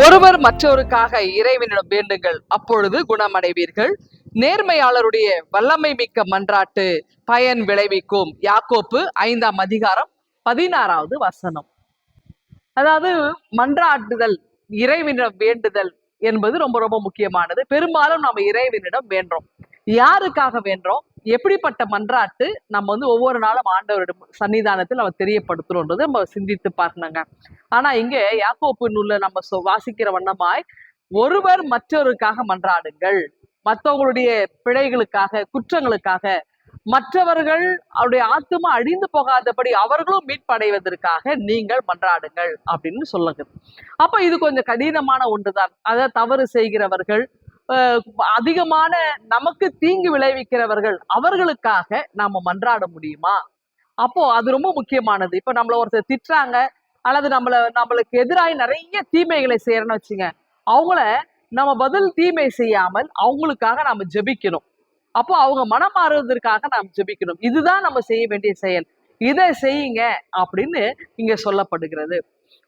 ஒருவர் மற்றவருக்காக இறைவனிடம் வேண்டுங்கள் அப்பொழுது குணமடைவீர்கள். நேர்மையாளருடைய வல்லமை மிக்க மன்றாட்டு பயன் விளைவிக்கும். யாக்கோப்பு ஐந்தாம் அதிகாரம் பதினாறாவது வசனம். அதாவது மன்றாட்டுதல் இறைவனிடம் வேண்டுதல் என்பது ரொம்ப ரொம்ப முக்கியமானது. பெரும்பாலும் நம்ம இறைவனிடம் வேண்டோம் யாருக்காக வேண்டோம் எப்படிப்பட்ட மன்றாட்டு நம்ம வந்து ஒவ்வொரு நாளும் ஆண்டவரிடம் சன்னிதானத்தில் நம்ம தெரியப்படுத்துறோன்றது நம்ம சிந்தித்து பார்க்கணுங்க. ஆனா இங்க யாக்கோப்பு நூல்ல நம்ம வாசிக்கிற வண்ணமாய் ஒருவர் மற்றவருக்காக மன்றாடுங்கள். மற்றவங்களுடைய பிழைகளுக்காக குற்றங்களுக்காக மற்றவர்கள் அவருடைய ஆத்துமா அழிந்து போகாதபடி அவர்களும் மீட்படைவதற்காக நீங்கள் மன்றாடுங்கள் அப்படின்னு சொல்லுங்க. அப்ப இது கொஞ்சம் கடினமான ஒன்றுதான். அதாவது தவறு செய்கிறவர்கள் அதிகமான நமக்கு தீங்கு விளைவிக்கிறவர்கள் அவர்களுக்காக நாம மன்றாட முடியுமா? அப்போ அது ரொம்ப முக்கியமானது. இப்ப நம்மள ஒருத்தர் திட்டுறாங்க அல்லது நம்மள நம்மளுக்கு எதிராக நிறைய தீமைகளை செய்யறோம்னு வச்சுங்க அவங்கள நம்ம பதில் தீமை செய்யாமல் அவங்களுக்காக நாம ஜெபிக்கணும். அப்போ அவங்க மனம் மாறுவதற்காக நாம் ஜெபிக்கணும். இதுதான் நம்ம செய்ய வேண்டிய செயல். இதை செய்யுங்க அப்படின்னு இங்க சொல்லப்படுகிறது.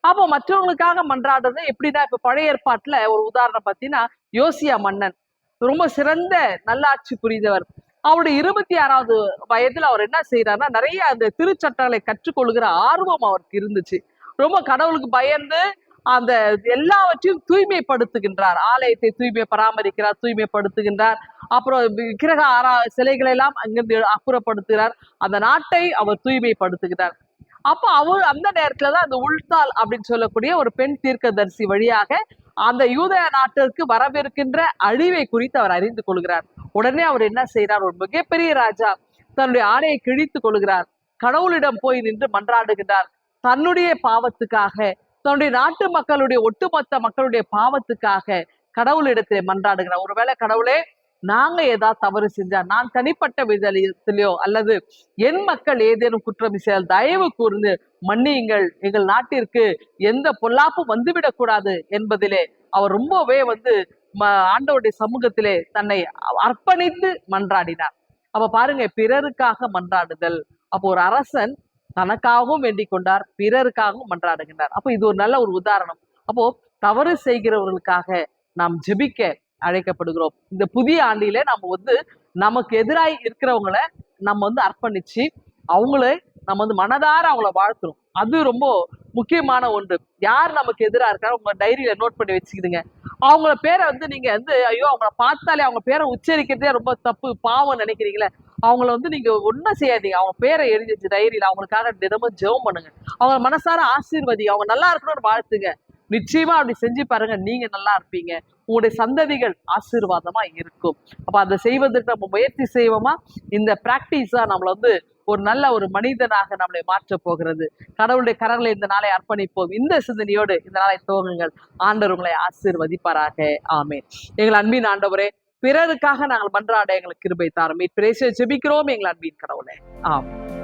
அப்போ மற்றவங்களுக்காக மன்றாடுறது எப்படின்னா இப்ப பழைய ஏற்பாட்டுல ஒரு உதாரணம் பார்த்தீங்கன்னா யோசியா மன்னன். ரொம்ப சிறந்த நல்லாட்சி புரிந்தவர். அவருடைய இருபத்தி ஆறாவது வயதுல அவர் என்ன செய்யறாருன்னா நிறைய அந்த திருச்சட்டங்களை கற்றுக்கொள்கிற ஆர்வம் அவருக்கு இருந்துச்சு. ரொம்ப கடவுளுக்கு பயந்து அந்த எல்லாவற்றையும் தூய்மைப்படுத்துகின்றார். ஆலயத்தை தூய்மை பராமரிக்கிறார் தூய்மைப்படுத்துகின்றார். அப்புறம் விக்கிரக ஆரா சிலைகளை எல்லாம் அங்கிருந்து அப்புறப்படுத்துகிறார். அந்த நாட்டை அவர் தூய்மைப்படுத்துகிறார். அப்போ அவ அந்த நேரத்துல தான் அந்த உள்தால் அப்படின்னு சொல்லக்கூடிய ஒரு பெண் தீர்க்கதரிசி வழியாக அந்த யூதய நாட்டிற்கு வரவிருக்கின்ற அழிவை குறித்து அவர் அறிந்து கொள்கிறார். உடனே அவர் என்ன செய்கிறார்? ஒரு மிகப்பெரிய ராஜா தன்னுடைய ஆடையை கிழித்து கொள்கிறார். கடவுளிடம் போய் நின்று மன்றாடுகிறார். தன்னுடைய பாவத்துக்காக தன்னுடைய நாட்டு மக்களுடைய ஒட்டுமொத்த மக்களுடைய பாவத்துக்காக கடவுளிடத்தில் மன்றாடுகிறார். ஒருவேளை கடவுளே நாங்க ஏதாவது தவறு செஞ்சா நான் தனிப்பட்ட விதத்திலையோ அல்லது என் மக்கள் ஏதேனும் குற்றம் செய்தால் தயவு கூர்ந்து மன்னியுங்கள். எங்கள் நாட்டிற்கு எந்த பொல்லாப்பும் வந்துவிடக் கூடாது என்பதிலே அவர் ரொம்பவே வந்து ம- ஆண்டவருடைய சமூகத்திலே தன்னை அர்ப்பணித்து மன்றாடினார். அப்ப பாருங்க பிறருக்காக மன்றாடுதல். அப்போ ஒரு அரசன் தனக்காகவும் வேண்டிக் கொண்டார் பிறருக்காகவும் மன்றாடுகின்றார். அப்போ இது ஒரு நல்ல ஒரு உதாரணம். அப்போ தவறு செய்கிறவர்களுக்காக நாம் ஜெபிக்க அழைக்கப்படுகிறோம். இந்த புதிய ஆண்டிலே நம்ம வந்து நமக்கு எதிராக இருக்கிறவங்கள நம்ம வந்து அர்ப்பணிச்சு அவங்கள நம்ம வந்து மனதார அவங்கள வாழ்த்துறோம். அது ரொம்ப முக்கியமான ஒன்று. யார் நமக்கு எதிராக இருக்காரோ உங்க டைரியில நோட் பண்ணி வச்சுக்கிடுங்க. அவங்கள பேரை வந்து நீங்க வந்து ஐயோ அவங்கள பார்த்தாலே அவங்க பேரை உச்சரிக்கிறதே ரொம்ப தப்பு பாவம் நினைக்கிறீங்களே அவங்கள வந்து நீங்க ஒன்றும் செய்யாதீங்க. அவங்க பேரை எழுதி வச்சு டைரியில அவங்களுக்காக தினமும் ஜெபம் பண்ணுங்க. அவங்க மனசார ஆசீர்வதி. அவங்க நல்லா இருக்கணும்னு வாழ்த்துங்க. நிச்சயமா அப்படி செஞ்சு பாருங்க. நீங்க நல்லா இருப்பீங்க. உங்களுடைய சந்ததிகள் ஆசீர்வாதமா இருக்கும். அப்ப அதை செய்வதற்கு நம்ம முயற்சி செய்வோமா? இந்த பிராக்டிஸா நம்மளை நம்மள வந்து ஒரு நல்ல ஒரு மனிதனாக நம்மளை மாற்றப் போகிறது. கடவுளுடைய கரங்களை இந்த நாளை அர்ப்பணிப்போம். இந்த சிந்தனையோடு இந்த நாளை துவங்குங்கள். ஆண்டவர் உங்களை ஆசீர்வதிப்பாராக. ஆமென். எங்கள் அன்பின் ஆண்டவரே பிறருக்காக நாங்கள் மன்றாட எங்களுக்கு கிருபை தாரும். பிரேசிய ஜெபிக்கிறோம் எங்கள் அன்பின் கடவுளே. ஆம்